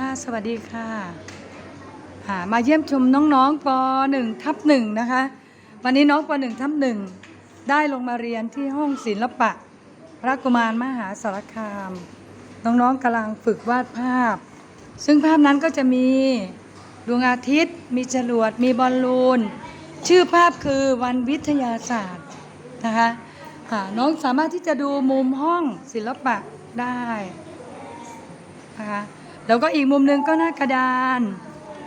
ค่ะ สวัสดีค่ะอ่ามาเยี่ยมชมน้องๆป .1 ทับหนึ่งนะคะ วันนี้น้องป .1 ทับหนึ่งได้ลงมาเรียนที่ห้องศิลปะ พระกุมารมหาสารคาม น้องๆกำลังฝึกวาดภาพ ซึ่งภาพนั้นก็จะมีดวงอาทิตย์ มีจรวด มีบอลลูน ชื่อภาพคือวันวิทยาศาสตร์นะคะอ่าน้องสามารถที่จะดูมุมห้องศิลปะได้นะคะ แล้วก็อีกมุมหนึ่งก็หน้ากระดาน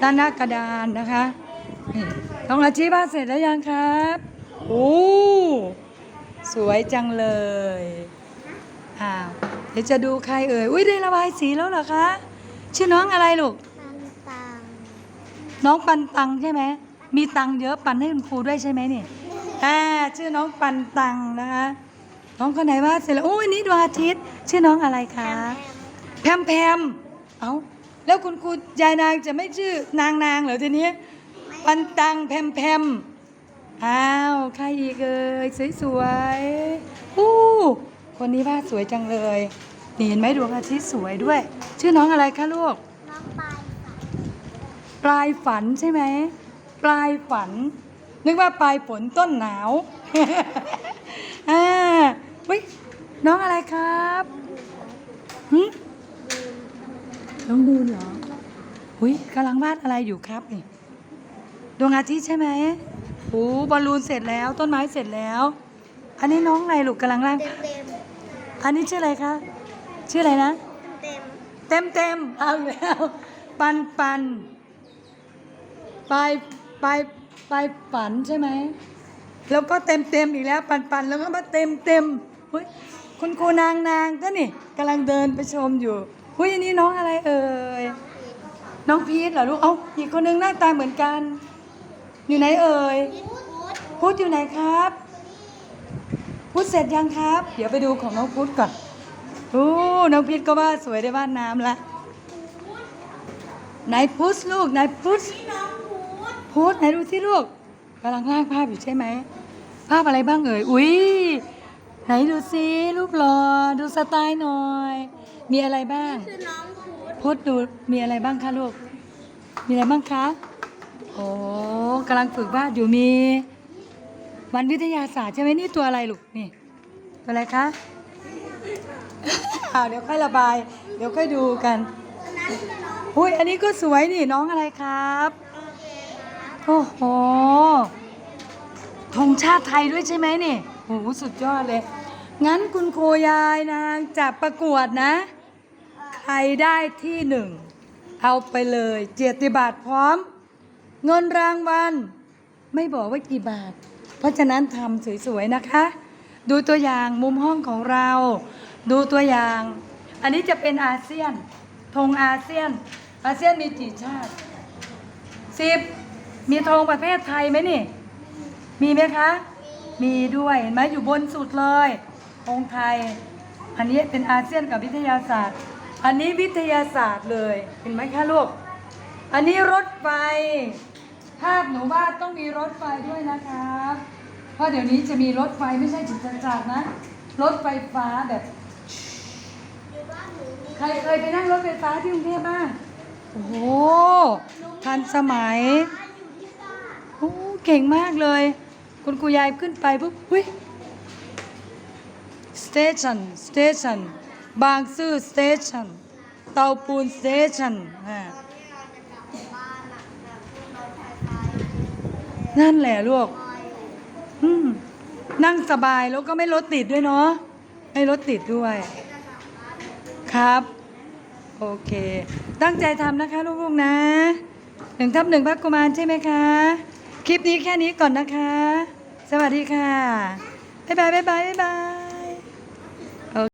ด้านหน้ากระดานนะคะนี่น้องอาชีพวาดเสร็จแล้วยังครับโอ้สวยจังเลยอ้าวเดี๋ยวจะดูใครเอ่ยอุ้ยได้ระบายสีแล้วเหรอคะชื่อน้องอะไรลูกปันตังน้องปันตังใช่ไหมมีตังเยอะปันให้คุณครูด้วยใช่ไหมนี่อ่าชื่อน้องปันตังนะคะน้องคนไหนว่าเสร็จแล้วโอ้ยนี่ดวงอาทิตย์ ชื่อน้องอะไรคะแพมแพม เอ้าแล้วคุณครูยายนางจะไม่ชื่อนางนางเหรอทีนี้ปันตังแพมแพมอ้าวใครอีกเอ่ยสวยๆอู้คนนี้วาดสวยจังเลยนี่เห็นไหมดวงอาทิตย์สวยด้วย ชื่อน้องอะไรคะลูกน้องปลายค่ะปลายฝันใช่ไหมปลายฝัน นึกว่าปลายฝนต้นหนาวอ่าวิน้องอะไรครับหึ น้องดูนเหรอหุยกำลังวาดอะไรอยู่ครับนี่ดวงอาทิตย์ใช่ไหมโอ้บอลลูนเสร็จแล้วต้นไม้เสร็จแล้ว อันนี้น้องอะไรลูกกำลังร่าง เต็มเต็มอันนี้ชื่ออะไรคะ ชื่ออะไรนะเต็มเต็มเต็มๆเอาอีกแล้ว ปันปันปลายปลายปลายฝันใช่ไหม แล้วก็เต็มเต็มๆอีกแล้ว ปันปันแล้วก็มาเต็มเต็มๆเฮ้ยคุณครูนางนางก็นี่กำลังเดินไปชมอยู่ เฮ้ยอันนี้น้องอะไรเอ่ย น้องพีทเหรอลูก เอ้าอีกคนนึงหน้าตาเหมือนกัน อยู่ไหนเอ่ย พุทธอยู่ไหนครับ พุทธเสร็จยังครับ เดี๋ยวไปดูของน้องพุทธก่อนโอ้น้องพิษก็ว่าสวยได้บ้านน้ำละไหนพุทธลูกไหนพุทธพุทธไหนดูสิลูกกำลังร่างภาพอยู่ใช่ไหม ภาพอะไรบ้างเอ่ย อุ้ย ไหนดูสิลูกหล่อดูสไตล์หน่อย มีอะไรบ้างคือน้องพูดพุทธดูมีอะไรบ้างคะลูก มีอะไรบ้างคะโอ้กำลังฝึกวาดอยู่มี วันวิทยาศาสตร์ใช่ไหมนี่ตัวอะไรลูกนี่ ตัวอะไรคะอ่าเดี๋ยวค่อยระบาย เดี๋ยวค่อยดูกันอุ้ยอันนี้ก็สวยนี่น้องอะไรครับโอ้โหธงชาติไทยด้วยใช่ไหมนี่โอ้โหสุดยอดเลย งั้นคุณครูยายนางจะประกวดนะ ใครได้ที่หนึ่ง เอาไปเลยเจียติบัตรพร้อม เงินรางวัลไม่บอกว่ากี่บาท เพราะฉะนั้นทำสวยๆนะคะ ดูตัวอย่างมุมห้องของเรา ดูตัวอย่าง อันนี้จะเป็นอาเซียนธงอาเซียน อาเซียนมีกี่ชาติสิบมีธงประเภทไทยไหมนี่ มีไหมคะ มีด้วยเห็นไหมอยู่บนสุดเลยธงไทย อันนี้เป็นอาเซียนกับวิทยาศาสตร์ อันนี้วิทยาศาสตร์เลยเห็นไหมคะลูก อันนี้รถไฟ ภาพหนูว่าต้องมีรถไฟด้วยนะครับเพราะเดี๋ยวนี้จะมีรถไฟไม่ใช่จิตจักรนะ รถไฟฟ้าแบบ ใครเคยไปนั่งรถไฟฟ้าที่กรุงเทพบ้างโอ้โหทันสมัยโอ้เก่งมากเลย คุณครูยายขึ้นไปปุ๊บหุ้ยสเตชันสเตชันบางซื่อสเตชันเตาปูนสเตชันอ่านั่นแหละลูกนั่งสบายแล้วก็ไม่รถติดด้วยเนาะ ไม่รถติดด้วย ครับ โอเค ตั้งใจทำนะคะลูกๆนะหนึ่งทับหนึ่งพักกุมารใช่ไหมคะ คลิปนี้แค่นี้ก่อนนะคะ สวัสดีค่ะ บ๊ายบาย บ๊ายบาย บ๊ายบาย